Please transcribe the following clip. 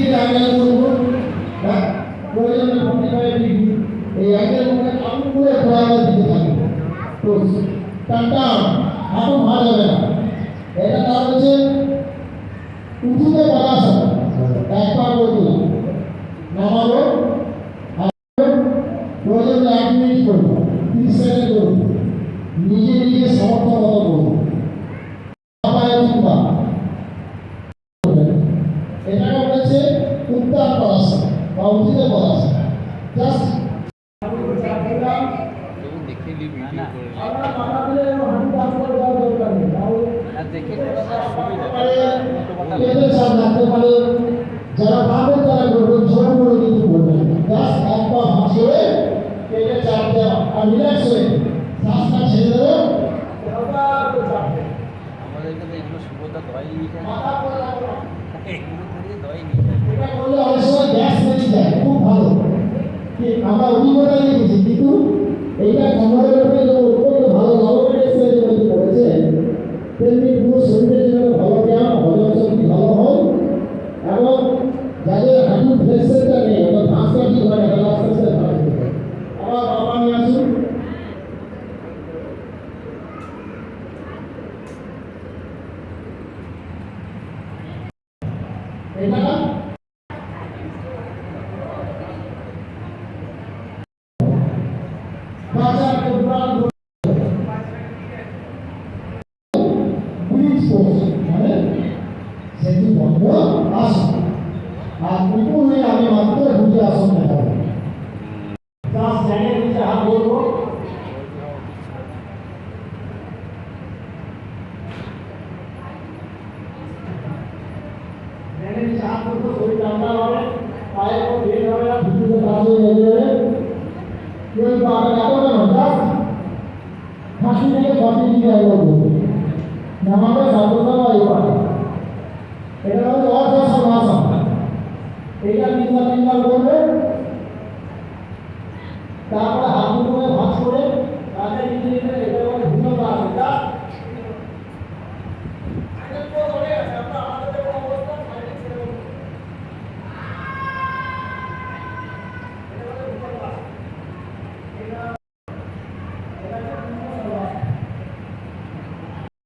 দিকে অ্যাঙ্গেল করব হ্যাঁ প্রয়োজনে ফর্টি ফাইভ ডিগ্রি এই অ্যাঙ্গেল করে আপনি পুরো ফ্লাওয়ার দিতে থাকবে তো টানটা হাঁটু ভালো যাবে না। এটা তার হচ্ছে উঁচুতে পড়াশা একবার বলছিলাম নামাবো প্রয়োজন এক মিনিট করব, তিরিশ সেকেন্ড করব। নিজে নিজে সমর্থন মতো করব পায়ে কিংবা এটাকে বলেছে উত্তাল পড়াশা বা উঁচুতে পড়াশা জাস্ট দেখুন দেখে নিই ভিডিও করে নিই। আমরা মাথা তুলে হাঁটু কাজ করে দেওয়ার দরকার নেই তাহলে আর দেখে নিলে তার সুবিধা পেটের চাপ রাখতে পারে যারা পাবেন তারা করবেন করে কিন্তু করবেন জাস্ট এক পা ভাঁজ করে পেটের চাপ দেওয়া। আর রিল্যাক্স হয়ে শ্বাসটা ছেড়ে দেবো। হালকা করে চাপ দেবো। আমাদের এখানে এগুলো সুবিধা দয় নিয়ে যায়। মাথা করে এগুলো দয় গ্যাস খুব ভালো। কি, আমরা অভিজ্ঞতা দেখেছি, কিন্তু এইটা কোমরের উপরে যে অত্যন্ত ভালো গভর্নমেন্ট এক্সারসাইজ মধ্যে করেছে তেমনি পুরো শরীরের জন্য ভালো ব্যায়াম হজম শক্তি ভালো হয় এবং যাদের হাঁটু ফ্লেক্সেরটা নেই, অর্থাৎ ভাঁজটা ঠিক হয় না আস্তে আস্তে করবে আবার বাবা নিয়ে আসুন। এটা বাজার কোরআন ব্রিজ করছে মানে সেটি বন্ধ আসন আর উপর হয়ে আমি মাত্র বুঝে আসন দেখাবো জাস্ট জায়গায় নিচে হাত বলব জায়গায় নিচে হাত বলব শরীর ঠান্ডা হবে পায়ের উপর বের হবে না ভিতরে কাজ হয়ে যাবে হাসি থেকে দিকে একবার বলব নামাবে সাধনা এবার এটা হচ্ছে অর্থাসন আসন এটা তিনবার তিনবার করবে তারপরে হাত দুটোকে ভাঁজ করে তাদের নিজে